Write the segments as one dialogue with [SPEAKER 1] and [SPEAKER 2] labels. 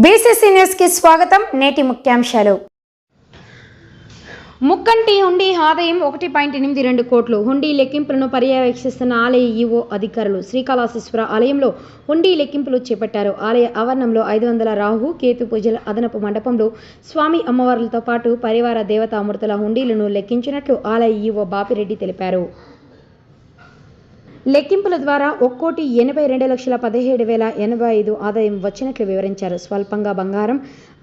[SPEAKER 1] BCC న్యూస్కి స్వాగతం నేటి ముఖ్యాంశాలు. ముక్కంటి హుండీ ఆదాయం ఒకటి పాయింట్ ఎనిమిది రెండు కోట్లు. హుండీ లెక్కింపులను పర్యవేక్షిస్తున్న ఆలయ ఈవో అధికారులు శ్రీకాళహస్తీశ్వర ఆలయంలో హుండీ లెక్కింపులు చేపట్టారు. ఆలయ ఆవరణంలో ఐదు వందల రాహు కేతు పూజల అదనపు మండపంలో స్వామి అమ్మవార్లతో పాటు పరివార దేవతామూర్తుల హుండీలను లెక్కించినట్లు ఆలయ ఈవో బాపిరెడ్డి తెలిపారు. లెక్కింపుల ద్వారా ఒక్కోటి ఎనభై రెండు లక్షల పదిహేడు వేల ఎనభై ఐదు ఆదాయం వచ్చినట్లు వివరించారు. స్వల్పంగా బంగారం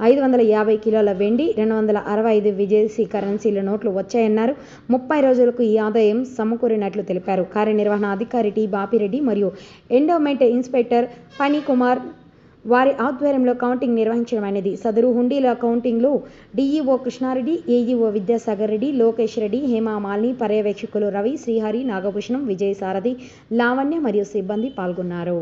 [SPEAKER 1] ఐదు వందల యాభై కిలోల వెండి రెండు వందల అరవై ఐదు విదేశీ కరెన్సీల నోట్లు వచ్చాయన్నారు. ముప్పై రోజులకు ఈ ఆదాయం సమకూరినట్లు తెలిపారు. కార్యనిర్వహణ అధికారి టి బాపిరెడ్డి మరియు ఎండోమెంట్ ఇన్స్పెక్టర్ పని కుమార్ వారి ఆధ్వర్యంలో కౌంటింగ్ నిర్వహించడం అనేది సదరు హుండీల కౌంటింగ్లో డీఈఓ కృష్ణారెడ్డి ఏఈఓ విద్యాసాగర్ రెడ్డి లోకేష్ రెడ్డి హేమామాలిని పర్యవేక్షకులు రవి శ్రీహరి నాగభూషణం విజయసారథి లావణ్య మరియు సిబ్బంది పాల్గొన్నారు.